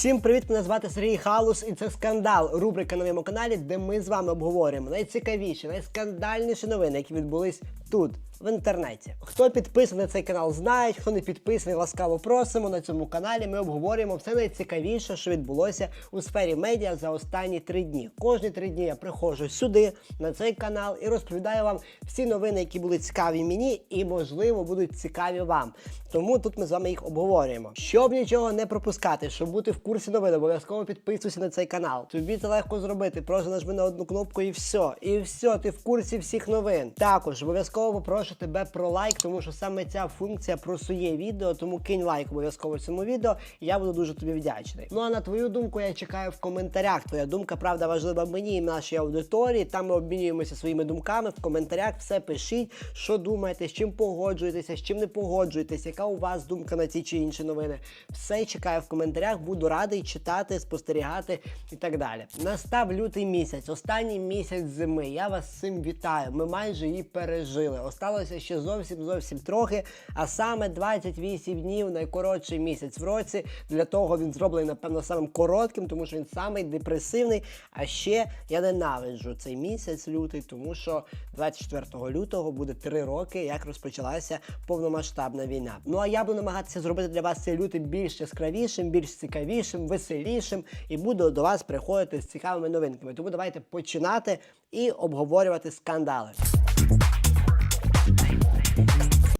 Всім привіт! Мене звати Сергій Халус, і це скандал. Рубрика на моєму каналі, де ми з вами обговорюємо найцікавіші, найскандальніші новини, які відбулись тут, в інтернеті. Хто підписаний на цей канал, знають, хто не підписаний, ласкаво просимо. На цьому каналі ми обговорюємо все найцікавіше, що відбулося у сфері медіа за останні три дні. Кожні три дні я приходжу сюди, на цей канал, і розповідаю вам всі новини, які були цікаві мені, і можливо будуть цікаві вам. Тому тут ми з вами їх обговорюємо. Щоб нічого не пропускати, щоб бути в курсі новин, обов'язково підписуйся на цей канал. Тобі це легко зробити. Просто нажми на одну кнопку і все. І все, ти в курсі всіх новин. Також обов'язково попрошу тебе про лайк, тому що саме ця функція просує відео, тому кинь лайк обов'язково цьому відео. і Я буду дуже тобі вдячний. Ну а на твою думку я чекаю в коментарях. Твоя думка правда важлива мені і нашій аудиторії. Там ми обмінюємося своїми думками в коментарях. Все пишіть, що думаєте, з чим погоджуєтеся, з чим не погоджуєтеся, яка у вас думка на ці чи інші новини. Все чекаю в коментарях, буду радий читати, спостерігати і так далі. Настав лютий місяць, останній місяць зими. Я вас з цим вітаю. Ми майже її пережили. Осталося ще зовсім зовсім трохи. А саме 28 днів, найкоротший місяць в році. Для того він зроблений, напевно, самим коротким, тому що він самий депресивний. А ще я ненавиджу цей місяць лютий, тому що 24 лютого буде 3 роки, як розпочалася повномасштабна війна. Ну а я буду намагатися зробити для вас цей лютий більш яскравішим, більш цікавішим, веселішим і буду до вас приходити з цікавими новинками. Тому давайте починати і обговорювати скандали.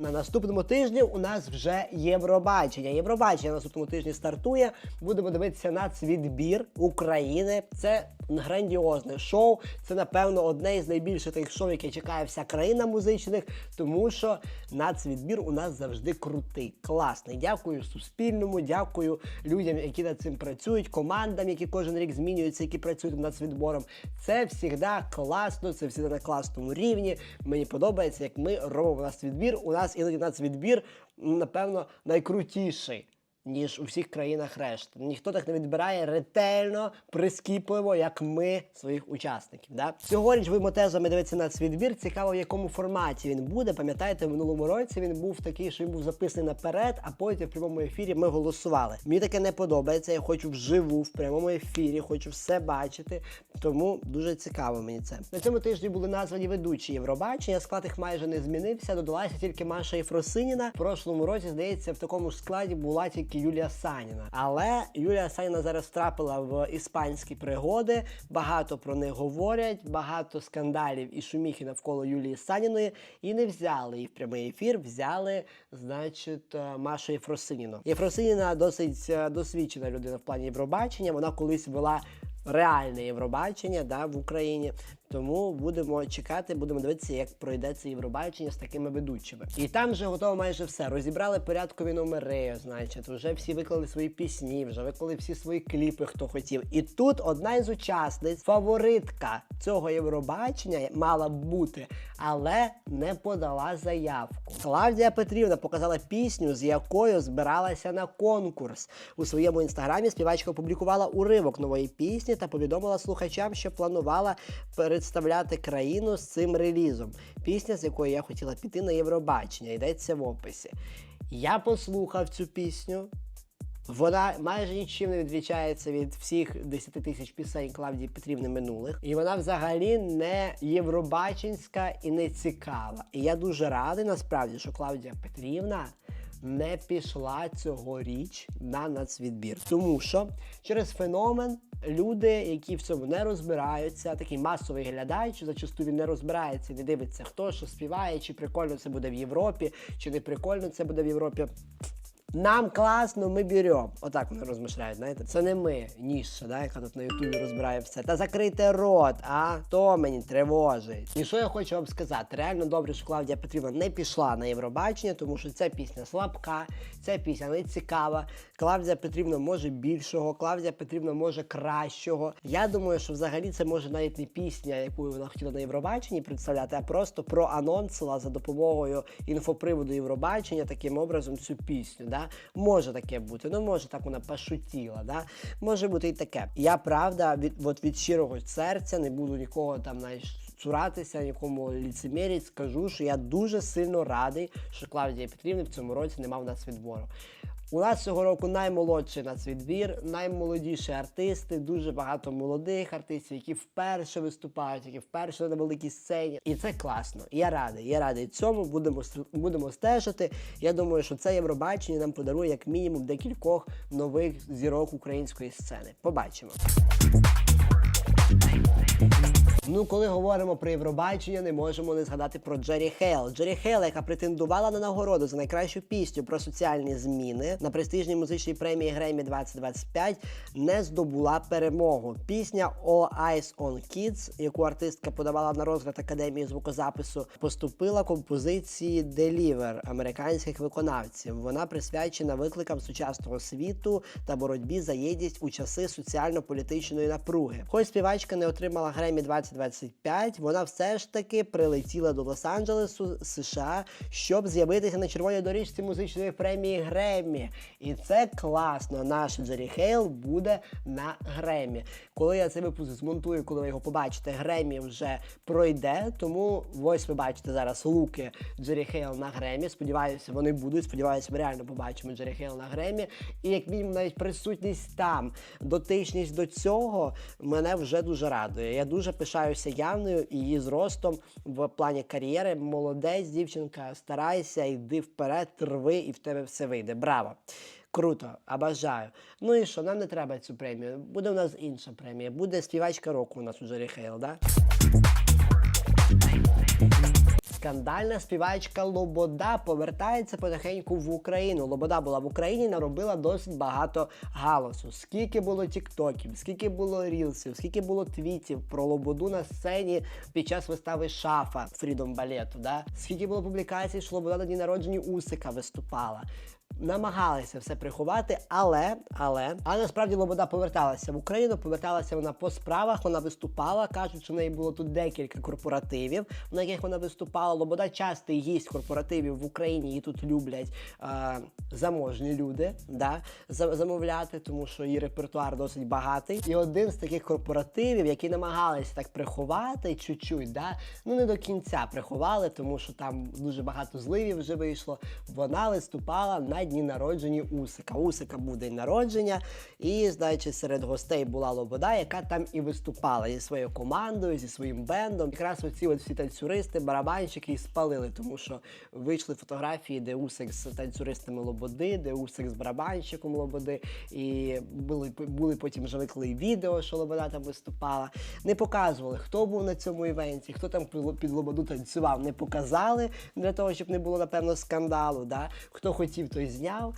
На наступному тижні у нас вже Євробачення. Євробачення на наступному тижні стартує. Будемо дивитися нацвідбір України. Це грандіозне шоу. Це, напевно, одне із найбільших тих шоу, яке чекає вся країна музичних, тому що нацвідбір у нас завжди крутий, класний. Дякую Суспільному, дякую людям, які над цим працюють, командам, які кожен рік змінюються, які працюють над нацвідбором. Це завжди класно, це завжди на класному рівні. Мені подобається, як ми робимо нацвідбір. У нас іноді нацвідбір, відбір, напевно, найкрутіший. Ніж у всіх країнах решти. Ніхто так не відбирає ретельно, прискіпливо, як ми своїх учасників. Да? Цьогоріч ви мотезами дивитися на свій відбір. Цікаво, в якому форматі він буде. Пам'ятаєте, в минулому році він був такий, що він був записаний наперед, а потім в прямому ефірі ми голосували. Мені таке не подобається. Я хочу вживу, в прямому ефірі, хочу все бачити. Тому дуже цікаво мені це. На цьому тижні були названі ведучі Євробачення. Склад їх майже не змінився. Додалася тільки Маша Єфросиніна. В прошлому році, здається, в такому ж складі була тільки Юлія Саніна. Але Юлія Саніна зараз втрапила в іспанські пригоди. Багато про них говорять, багато скандалів і шуміхи навколо Юлії Саніної. І не взяли її в прямий ефір, взяли, значить, е, Машу Єфросиніну. Єфросиніна досить е, досвідчена людина в плані Євробачення. Вона колись вела реальне Євробачення да, в Україні. Тому будемо чекати, будемо дивитися, як пройде це Євробачення з такими ведучими. І там вже готово майже все. Розібрали порядкові номери, значить, вже всі виклали свої пісні, вже виклали всі свої кліпи, хто хотів. І тут одна із учасниць, фаворитка цього Євробачення, мала бути, але не подала заявку. Клавдія Петрівна показала пісню, з якою збиралася на конкурс. У своєму інстаграмі співачка опублікувала уривок нової пісні та повідомила слухачам, що планувала представляти країну з цим релізом. Пісня, з якою я хотіла піти на Євробачення, йдеться в описі. Я послухав цю пісню. Вона майже нічим не відрізняється від всіх 10 тисяч пісень Клавдії Петрівни минулих. І вона взагалі не євробаченська і не цікава. І я дуже радий насправді, що Клавдія Петрівна не пішла цьогоріч на нацвідбір. Тому що через феномен люди, які в цьому не розбираються, такий масовий глядач, зачасту він не розбирається, не дивиться, хто що співає, чи прикольно це буде в Європі, чи не прикольно це буде в Європі. Нам класно, ми беремо. Отак вони розмишляють, знаєте. Це не ми, ніша, да, яка тут на Ютубі розбирає все. Та закрийте рот, а то мені тривожить. І що я хочу вам сказати? Реально добре, що Клавдія Петрівна не пішла на Євробачення, тому що ця пісня слабка, ця пісня не цікава. Клавдія Петрівна може більшого, Клавдія Петрівна може кращого. Я думаю, що взагалі це може навіть не пісня, яку вона хотіла на Євробаченні представляти, а просто проанонсила за допомогою інфоприводу Євробачення таким образом цю пісню. Да? Може таке бути, ну може так вона пошутіла, да? може бути і таке. Я правда від, от від щирого серця не буду нікого там знаєш, цуратися, нікому ліцемірі, скажу, що я дуже сильно радий, що Клавдія Петрівна в цьому році не мав нас відбору. У нас цього року наймолодший на свій двір, наймолодіші артисти, дуже багато молодих артистів, які вперше виступають, які вперше на великій сцені. І це класно. Я радий. Я радий цьому. Будемо будемо стежити. Я думаю, що це Євробачення нам подарує як мінімум декількох нових зірок української сцени. Побачимо. Ну, коли говоримо про Євробачення, не можемо не згадати про Джері Хейл. Джері Хейл, яка претендувала на нагороду за найкращу пісню про соціальні зміни на престижній музичній премії Гремі 2025, не здобула перемогу. Пісня All Eyes on Kids, яку артистка подавала на розгляд академії звукозапису, поступила композиції Deliver американських виконавців. Вона присвячена викликам сучасного світу та боротьбі за єдність у часи соціально-політичної напруги. Хоч співачка не отримала Гремі 2025, вона все ж таки прилетіла до Лос-Анджелесу, США, щоб з'явитися на червоній доріжці музичної премії Гремі. І це класно. Наш Джері Хейл буде на Гремі. Коли я цей випуск змонтую, коли ви його побачите, Гремі вже пройде. Тому ось ви бачите зараз луки Джері Хейл на Гремі. Сподіваюся, вони будуть. Сподіваюся, ми реально побачимо Джері Хейл на Гремі. І як мінімум навіть присутність там, дотичність до цього мене вже дуже радує. Я дуже пишаюся явною і її зростом в плані кар'єри. Молодець, дівчинка, старайся, йди вперед, рви, і в тебе все вийде. Браво! Круто, а бажаю. Ну і що, нам не треба цю премію. Буде у нас інша премія. Буде співачка року у нас у Жорі Хейл, да? Скандальна співачка Лобода повертається потихеньку в Україну. Лобода була в Україні, наробила досить багато галасу. Скільки було тіктоків, скільки було рілсів, скільки було твітів про Лободу на сцені під час вистави шафа Фрідом балету. Да? Скільки було публікацій, що Лобода на дні народження Усика виступала. Намагалися все приховати, але, але, але насправді Лобода поверталася в Україну, поверталася вона по справах, вона виступала. Кажуть, що в неї було тут декілька корпоративів, на яких вона виступала. Лобода частий гість корпоративів в Україні, її тут люблять е, заможні люди да, замовляти, тому що її репертуар досить багатий. І один з таких корпоративів, які намагалися так приховати чуть-чуть, да, ну не до кінця приховали, тому що там дуже багато зливів вже вийшло. Вона виступала на дні народження Усика. Усика був день народження, і, знаючи, серед гостей була Лобода, яка там і виступала зі своєю командою, зі своїм бендом. Якраз оці от всі танцюристи, барабанщики і спалили, тому що вийшли фотографії, де Усик з танцюристами Лободи, де Усик з барабанщиком Лободи. І були, були потім вже виклали відео, що Лобода там виступала. Не показували, хто був на цьому івенті, хто там під Лободу танцював. Не показали для того, щоб не було, напевно, скандалу. Да? Хто хотів, той зняв.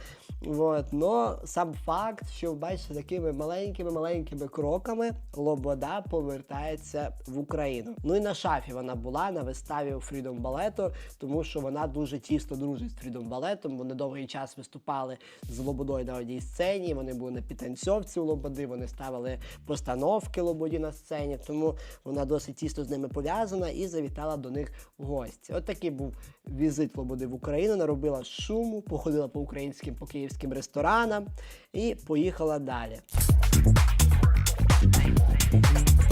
От. Но сам факт, що бачите, такими маленькими-маленькими кроками Лобода повертається в Україну. Ну і на шафі вона була на виставі у Freedom Балету, тому що вона дуже тісно дружить з Freedom Балетом. Вони довгий час виступали з Лободою на одній сцені. Вони були на підтанцьовці у Лободи, вони ставили постановки Лободі на сцені, тому вона досить тісно з ними пов'язана і завітала до них в гості. От такий був візит Лободи в Україну, наробила шуму, походила по українським, по київським ресторанам і поїхала далі.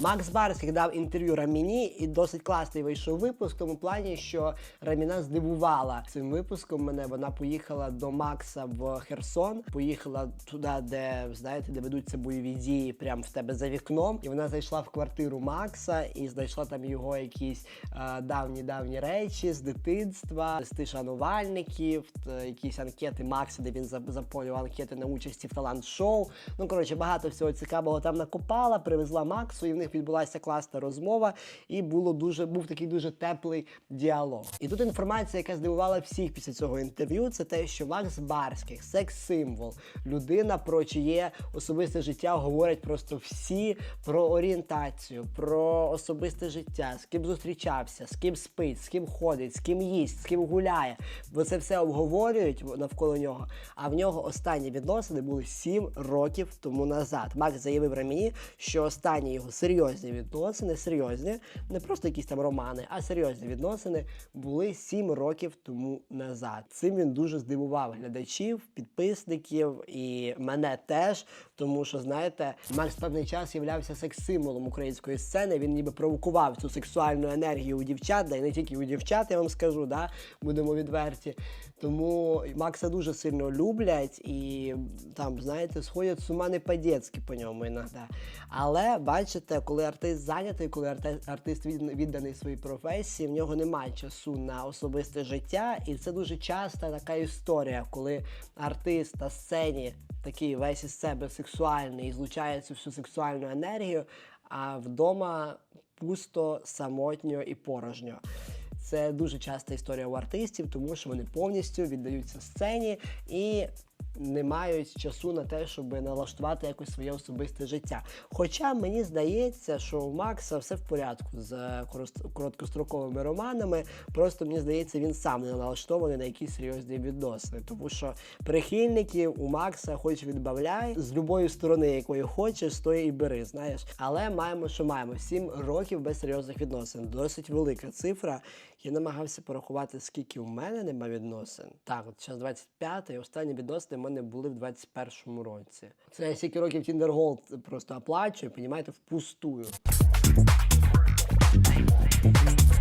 Макс Барських дав інтерв'ю Раміні, і досить класний вийшов випуск в тому плані, що Раміна здивувала цим випуском мене. Вона поїхала до Макса в Херсон, поїхала туди, де знаєте, де ведуться бойові дії, прямо в тебе за вікном. І вона зайшла в квартиру Макса і знайшла там його якісь е, давні давні речі з дитинства, листи шанувальників, якісь анкети Макса, де він заповнював анкети на участі в талант-шоу. Ну коротше, багато всього цікавого там накопала, привезла Максу, і в них відбулася класна розмова, і було дуже був такий дуже теплий діалог. І тут інформація, яка здивувала всіх після цього інтерв'ю, це те, що Макс Барських, секс-символ, людина, про чиє особисте життя говорять просто всі про орієнтацію, про особисте життя, з ким зустрічався, з ким спить, з ким ходить, з ким їсть, з ким гуляє. Бо це все обговорюють навколо нього. А в нього останні відносини були 7 років тому назад. Макс заявив Раміні, що останні його серйозні серйозні відносини, серйозні, не просто якісь там романи, а серйозні відносини були 7 років тому назад. Цим він дуже здивував глядачів, підписників і мене теж. Тому що, знаєте, Макс певний час являвся секс-символом української сцени. Він ніби провокував цю сексуальну енергію у дівчат, да і не тільки у дівчат, я вам скажу, да, будемо відверті. Тому Макса дуже сильно люблять і там, знаєте, сходять з не по-дєцьки по ньому іноді. Але бачите, коли артист зайнятий, коли артист відданий своїй професії, в нього немає часу на особисте життя, і це дуже часто така історія, коли артист на сцені такий весь із себе сексуальний і злучає цю всю сексуальну енергію, а вдома пусто, самотньо і порожньо. Це дуже часта історія у артистів, тому що вони повністю віддаються сцені і не мають часу на те, щоб налаштувати якось своє особисте життя. Хоча мені здається, що у Макса все в порядку з е, короткостроковими романами. Просто мені здається, він сам не налаштований на якісь серйозні відносини. Тому що прихильників у Макса хоч відбавляй з любої сторони, якої хочеш, з тої і бери, знаєш. Але маємо, що маємо. Сім років без серйозних відносин. Досить велика цифра. Я намагався порахувати, скільки у мене нема відносин. Так, от зараз 25 і останні відносини в мене були в 21-му році. Це я стільки років Tinder Gold просто оплачую, понімаєте, впустую.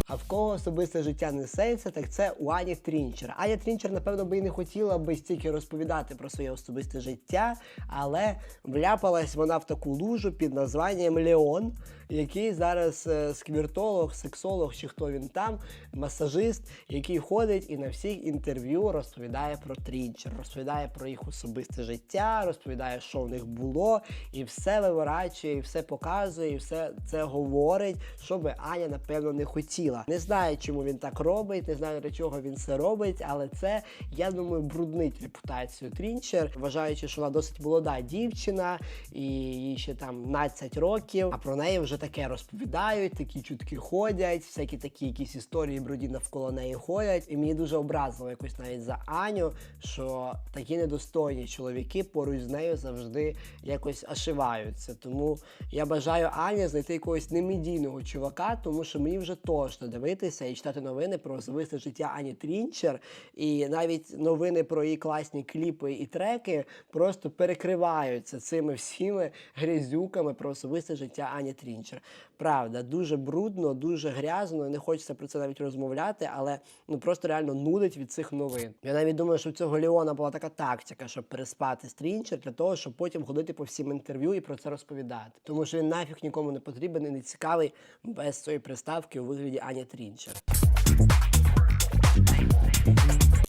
А в кого особисте життя несеться, так це у Ані Трінчер. Аня Трінчер, напевно, би і не хотіла би стільки розповідати про своє особисте життя, але вляпалась вона в таку лужу під названням Леон, який зараз е, сквіртолог, сексолог чи хто він там, масажист, який ходить і на всіх інтерв'ю розповідає про Трінчер, розповідає про їх особисте життя, розповідає, що в них було, і все виворачує, і все показує, і все це говорить, що би Аня, напевно, не хотіла. Не знаю, чому він так робить, не знаю для чого він це робить, але це, я думаю, бруднить репутацію Трінчер, вважаючи, що вона досить молода дівчина, і їй ще там 15 років, а про неї вже таке розповідають, такі чутки ходять, всякі такі якісь історії бруді навколо неї ходять. І мені дуже образило якось навіть за Аню, що такі недостойні чоловіки поруч з нею завжди якось ошиваються. Тому я бажаю Ані знайти якогось немедійного чувака, тому що мені вже точно дивитися і читати новини про особисте життя Ані Трінчер, і навіть новини про її класні кліпи і треки просто перекриваються цими всіми грязюками про особисте життя Ані Трінчер. Правда, дуже брудно, дуже грязно. Не хочеться про це навіть розмовляти, але ну просто реально нудить від цих новин. Я навіть думаю, що в цього Леона була така тактика, щоб переспати з Трінчер для того, щоб потім ходити по всім інтерв'ю і про це розповідати. Тому що він нафіг нікому не потрібен і не цікавий без цієї приставки у вигляді Ані Трінчер.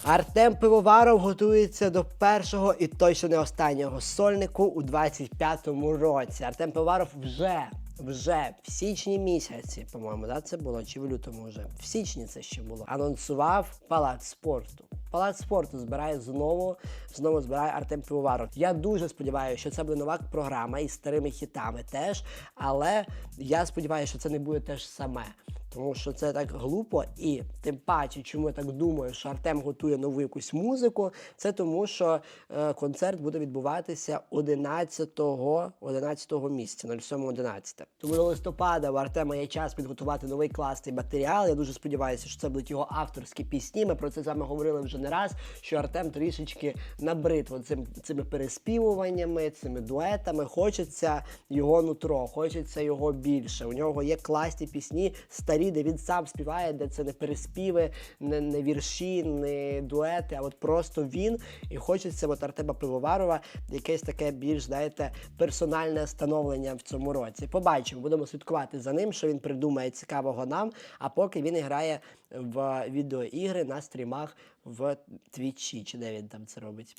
Артем Пивоваров готується до першого і точно не останнього сольнику у 25-му році. Артем Пивоваров вже. Вже в січні місяці, по-моєму, да, це було чи в лютому вже в січні це ще було. Анонсував палац спорту. Палац спорту збирає знову, знову збирає Артем Пивоваров. Я дуже сподіваюся, що це буде нова програма із старими хітами теж. Але я сподіваюся, що це не буде те ж саме. Тому що це так глупо, і тим паче, чому я так думаю, що Артем готує нову якусь музику, це тому, що е, концерт буде відбуватися 11 11 місяця, 07.11. Тому до листопада у Артема є час підготувати новий класний матеріал. Я дуже сподіваюся, що це будуть його авторські пісні. Ми про це з вами говорили вже не раз. Що Артем трішечки набрид цим, цими переспівуваннями, цими дуетами. Хочеться його нутро, хочеться його більше. У нього є класні пісні, старі, де він сам співає, де це не переспіви, не, не вірші, не дуети, а от просто він. І хочеться от Артема Пивоварова якесь таке більш, знаєте, персональне становлення в цьому році. Побачимо, будемо слідкувати за ним, що він придумає цікавого нам. А поки він грає в відеоігри на стрімах в Твічі, чи де він там це робить.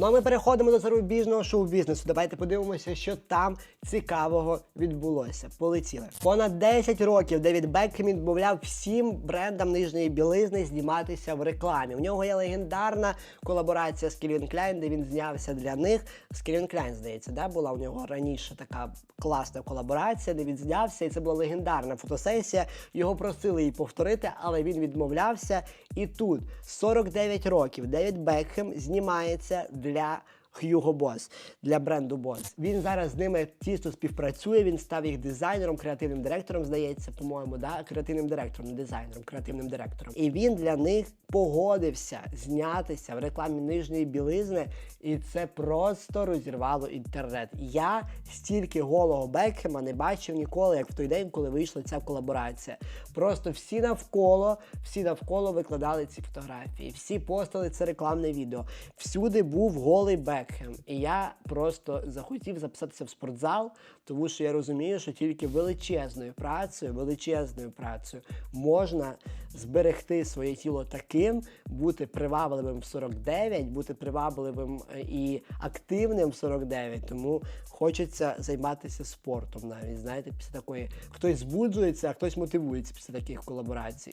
Ну а ми переходимо до зарубіжного шоу-бізнесу. Давайте подивимося, що там цікавого відбулося. Полетіли. Понад 10 років Девід Бекхем відмовляв всім брендам нижньої білизни зніматися в рекламі. У нього є легендарна колаборація з Кельвін Кляйн, де він знявся для них. З Кельвін Кляйн, здається, да? була у нього раніше така класна колаборація, де він знявся, і це була легендарна фотосесія. Його просили її повторити, але він відмовлявся. І тут 49 років Девід Бекхем знімається для Hugo Boss для бренду Boss. Він зараз з ними тісно співпрацює. Він став їх дизайнером, креативним директором, здається, по-моєму, да? креативним директором, не дизайнером, креативним директором. І він для них погодився знятися в рекламі нижньої білизни, і це просто розірвало інтернет. Я стільки голого Бекхема не бачив ніколи, як в той день, коли вийшла ця колаборація. Просто всі навколо, всі навколо викладали ці фотографії, всі постили це рекламне відео. Всюди був голий Бекхем. І я просто захотів записатися в спортзал, тому що я розумію, що тільки величезною працею, величезною працею можна зберегти своє тіло таким, бути привабливим в 49, бути привабливим е, і активним в 49. Тому хочеться займатися спортом навіть. Знаєте, після такої хтось збуджується, а хтось мотивується після таких колаборацій.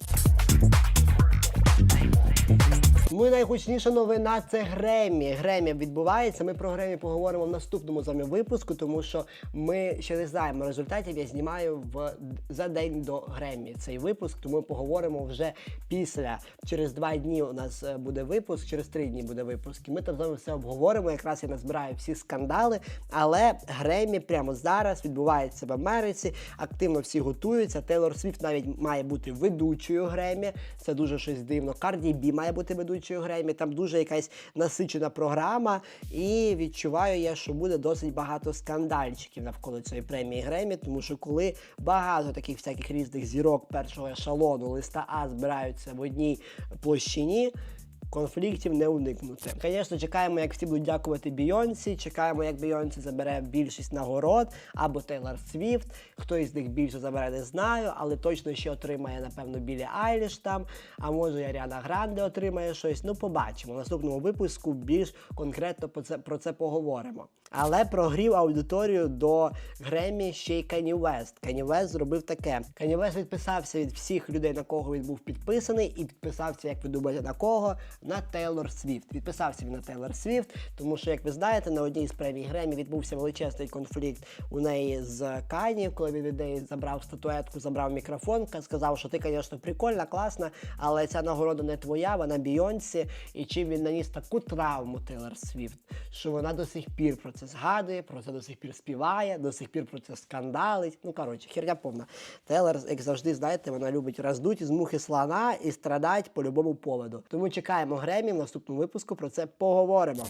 Ну найгучніша новина це Гремі. Гремі відбувається. Ми про Гремі поговоримо в наступному з вами випуску, тому що ми ще не знаємо результатів. Я знімаю в за день до Гремі цей випуск, тому поговоримо вже після. Через два дні у нас е, буде випуск, через три дні буде випуск. І ми там з вами все обговоримо. Якраз я назбираю всі скандали. Але Гремі прямо зараз відбувається в Америці. Активно всі готуються. Тейлор Свіфт навіть має бути ведучою Гремі. Це дуже щось дивно. Карді Бі має бути ведучою Гремі. Там дуже якась насичена програма. І відчуваю я, що буде досить багато скандальчиків навколо цієї премії Гремі, тому що коли багато таких всяких різних зірок першого ешалону листа А збираються в одній площині. Конфліктів не уникнути. Звісно, чекаємо, як всі будуть дякувати Бійонсі. Чекаємо, як Бійонсі забере більшість нагород або Тейлор Свіфт. Хто із них більше забере, не знаю, але точно ще отримає, напевно, Білі Айліш там. А може, Аріана Гранде отримає щось. Ну, побачимо. В наступному випуску більш конкретно про це, про це поговоримо. Але прогрів аудиторію до Гремі ще й Кані Вест. Кані Вест зробив таке. Кані Вест відписався від всіх людей, на кого він був підписаний, і підписався, як ви думаєте, на кого? На Тейлор Свіфт. Відписався він на Тейлор Свіфт, тому що, як ви знаєте, на одній з премій Гремі відбувся величезний конфлікт у неї з Кані, коли він від неї забрав статуетку, забрав мікрофон, сказав, що ти, звісно, прикольна, класна, але ця нагорода не твоя, вона Бійонсі. І чим він наніс таку травму Тейлор Свіфт, що вона до сих пір про це згадує, про це до сих пір співає, до сих пір про це скандалить. Ну, коротше, херня повна. Тейлор, як завжди, знаєте, вона любить роздуть із мухи слона і страдать по любому поводу. Тому чекаємо Гремі в наступному випуску про це поговоримо.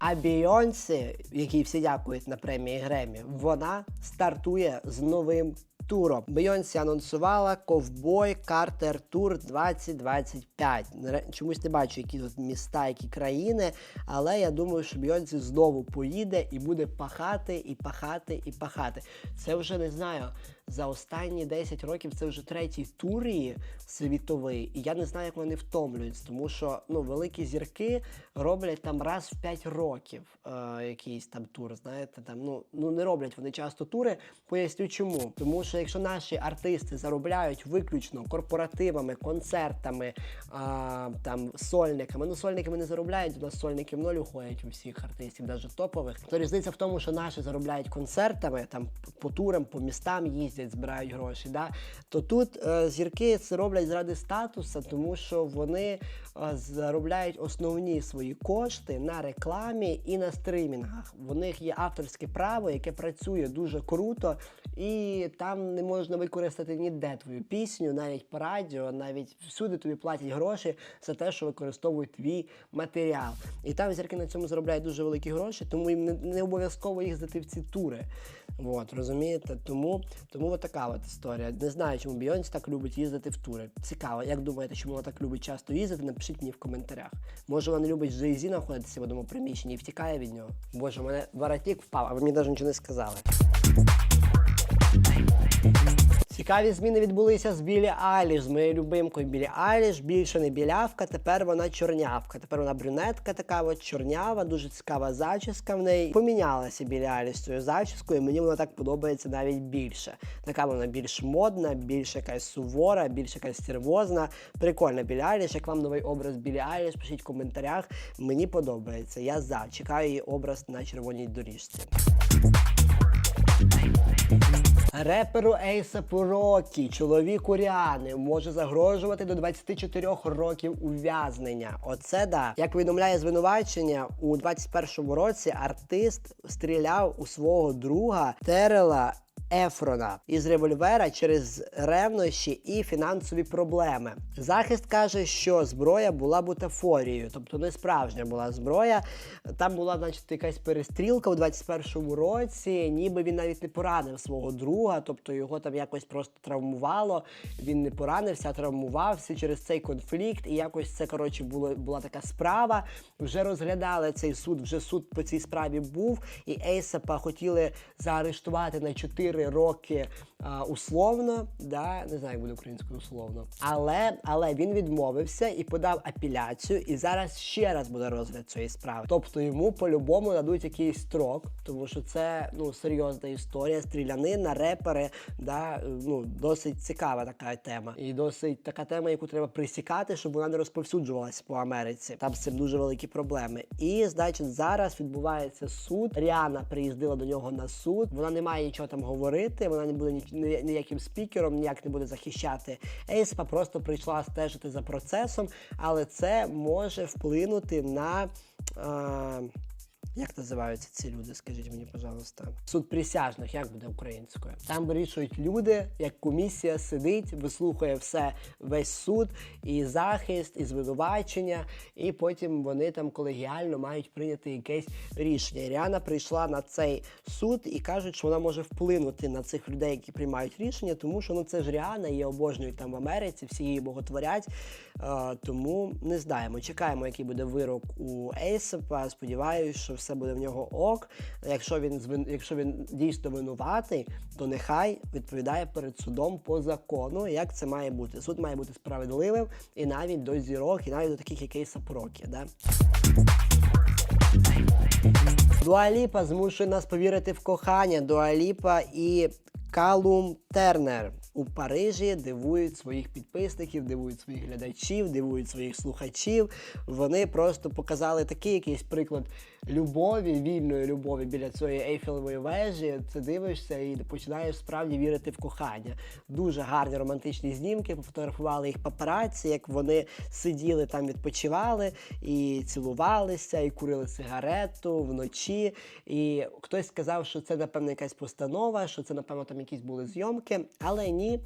А Бійонсі, якій всі дякують на премії Гремі, вона стартує з новим туром. Бейонсі анонсувала Ковбой Картер Тур 2025. Наре- Чомусь не бачу, які тут міста, які країни, але я думаю, що Бейонсі знову поїде і буде пахати, і пахати, і пахати. Це вже не знаю. За останні 10 років це вже третій тур її світовий, і я не знаю, як вони втомлюються, тому що ну великі зірки роблять там раз в 5 років е, якийсь там тур. Знаєте, там ну ну не роблять вони часто тури. Поясню чому. Тому що якщо наші артисти заробляють виключно корпоративами, концертами, а, там сольниками, ну сольниками не заробляють, у нас сольники в ноль уходять у всіх артистів, навіть топових. То різниця в тому, що наші заробляють концертами, там по турам, по містам їздять, збирають гроші. Да? То тут е, зірки це роблять заради статусу, тому що вони е, заробляють основні свої кошти на рекламі і на стримінгах. В них є авторське право, яке працює дуже круто, і там не можна використати ніде твою пісню, навіть по радіо, навіть всюди тобі платять гроші за те, що використовують твій матеріал. І там зірки на цьому заробляють дуже великі гроші, тому їм не, не обов'язково їздити в ці тури. От, розумієте? Тому, тому от така от історія. Не знаю, чому Бійонс так любить їздити в тури. Цікаво, як думаєте, чому вона так любить часто їздити? Напишіть мені в коментарях. Може, вона не любить Джейзі знаходитися в одному приміщенні і втікає від нього. Боже, у мене воротник впав, а ви мені навіть нічого не сказали. Цікаві зміни відбулися з Білі Айліш, з моєю любимкою Білі Айліш. Більше не білявка, тепер вона чорнявка. Тепер вона брюнетка така от чорнява, дуже цікава зачіска в неї. Помінялася Білі Айліш з цією зачіскою, і мені вона так подобається навіть більше. Така вона більш модна, більш якась сувора, більш якась сервозна. Прикольна Білі Айліш. Як вам новий образ Білі Айліш, пишіть в коментарях. Мені подобається. Я за. Чекаю її образ на червоній доріжці. Реперу Ейсапу Рокі, чоловіку Ріани, може загрожувати до 24 років ув'язнення. Оце да. Як повідомляє звинувачення, у 21-му році артист стріляв у свого друга Терела. Ефрона із револьвера через ревнощі і фінансові проблеми. Захист каже, що зброя була бутафорією, тобто не справжня була зброя. Там була, значить, якась перестрілка у 21-му році, ніби він навіть не поранив свого друга, тобто його там якось просто травмувало. Він не поранився, а травмувався через цей конфлікт. І якось це коротше було була така справа. Вже розглядали цей суд. Вже суд по цій справі був. І Ейсапа хотіли заарештувати на 4 роки условно. Да? Не знаю, як буде українською условно. Але, але він відмовився і подав апеляцію. І зараз ще раз буде розгляд цієї справи. Тобто йому по-любому дадуть якийсь строк, тому що це ну серйозна історія. Стрілянина, репери, да, ну досить цікава така тема. І досить така тема, яку треба присікати, щоб вона не розповсюджувалася по Америці. Там з цим дуже великі проблеми. І значить, зараз відбувається суд. Ріана приїздила до нього на суд. Вона не має нічого там говорити. Вона не буде ні- ні- ніяким спікером, ніяк не буде захищати Ейспа. Просто прийшла стежити за процесом, але це може вплинути на. А, як називаються ці люди? Скажіть мені, пожалуйста. Суд присяжних, як буде українською? Там вирішують люди, як комісія сидить, вислухає все, весь суд, і захист, і звинувачення, і потім вони там колегіально мають прийняти якесь рішення. Ріана прийшла на цей суд і кажуть, що вона може вплинути на цих людей, які приймають рішення, тому що ну це ж Ріана, її обожнюють там в Америці, всі її боготворять. Е, тому не знаємо. Чекаємо, який буде вирок у Ейсепа. Сподіваюсь, що все буде в нього ок. Якщо він якщо він дійсно винуватий, то нехай відповідає перед судом по закону, як це має бути. Суд має бути справедливим і навіть до зірок, і навіть до таких, як Ейсап Рокі. Да? Дуаліпа змушує нас повірити в кохання. Дуаліпа і Калум Тернер у Парижі дивують своїх підписників, дивують своїх глядачів, дивують своїх слухачів. Вони просто показали такий якийсь приклад любові, вільної любові біля цієї ейфелевої вежі. Це дивишся і починаєш справді вірити в кохання. Дуже гарні романтичні знімки. Пофотографували їх папараці, як вони сиділи там, відпочивали і цілувалися, і курили сигарету вночі. І хтось сказав, що це напевно якась постанова, що це напевно там якісь були зйомки, але ні, е,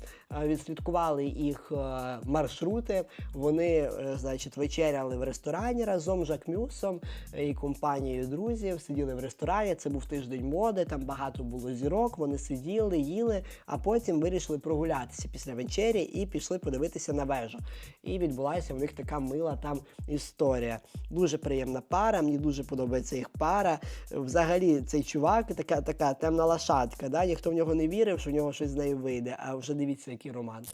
відслідкували їх е, маршрути. Вони, е, значить, вечеряли в ресторані разом з Жакмюсом і компанією друзів. Сиділи в ресторані. Це був тиждень моди, там багато було зірок. Вони сиділи, їли, а потім вирішили прогулятися після вечері і пішли подивитися на вежу. І відбулася в них така мила там історія. Дуже приємна пара. Мені дуже подобається їх пара. Взагалі, цей чувак така, така темна лошадка. Да? Ніхто в нього не вірив, що в нього щось з нею вийде. А вже дивіться, який роман.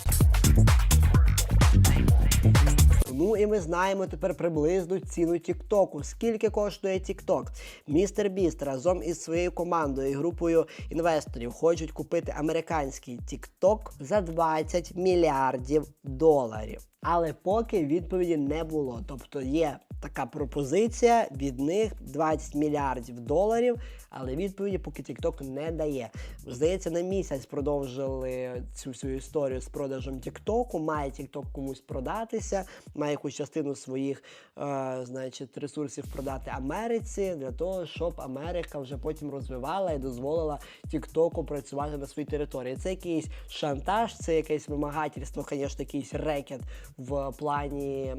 Ну і ми знаємо тепер приблизну ціну Тіктоку. Скільки коштує Тікток? Містер Біст разом із своєю командою і групою інвесторів хочуть купити американський Тікток за 20 мільярдів доларів. Але поки відповіді не було. Тобто є така пропозиція від них 20 мільярдів доларів, але відповіді поки TikTok не дає. Здається, на місяць продовжили цю всю історію з продажем TikTok. Має TikTok комусь продатися, має якусь частину своїх е, значить, ресурсів продати Америці для того, щоб Америка вже потім розвивала і дозволила TikTok працювати на своїй території. Це якийсь шантаж, це якесь вимагательство, звісно, якийсь рекет в плані е,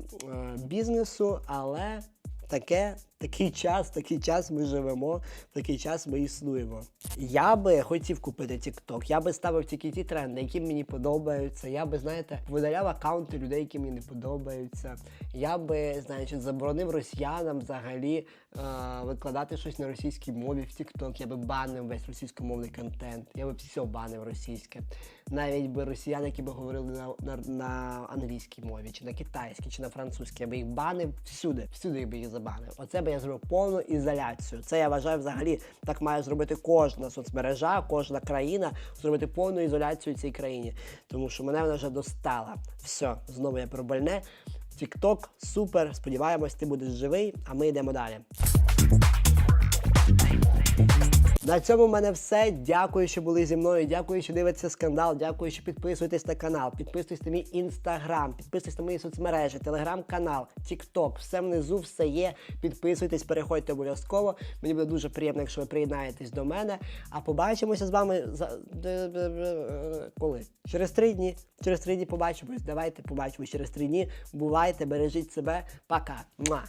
бізнесу, але таке, такий час, такий час ми живемо, такий час ми існуємо. Я би хотів купити TikTok, я би ставив тільки ті тренди, які мені подобаються. Я би, знаєте, видаляв аккаунти людей, які мені не подобаються. Я би, значить, заборонив росіянам взагалі е, викладати щось на російській мові в TikTok. Я би банив весь російськомовний контент. Я би все банив російське. Навіть би росіяни, які би говорили на, на, на англійській мові, чи на китайській, чи на французькій, я би їх банив всюди, всюди я би їх забанив. Оце би я зробив повну ізоляцію. Це я вважаю взагалі так має зробити кожна соцмережа, кожна країна, зробити повну ізоляцію цій країні. Тому що мене вона вже достала. Все, знову я про больне. Тікток, супер. Сподіваємось, ти будеш живий, а ми йдемо далі. На цьому в мене все. Дякую, що були зі мною. Дякую, що дивитеся скандал. Дякую, що підписуєтесь на канал. Підписуйтесь на мій інстаграм, підписуйтесь на мої соцмережі, телеграм-канал, Тікток. Все внизу, все є. Підписуйтесь, переходьте обов'язково. Мені буде дуже приємно, якщо ви приєднаєтесь до мене. А побачимося з вами за коли? Через три дні. Через три дні побачимось. Давайте побачимось через три дні. Бувайте, бережіть себе. Пока. Муа.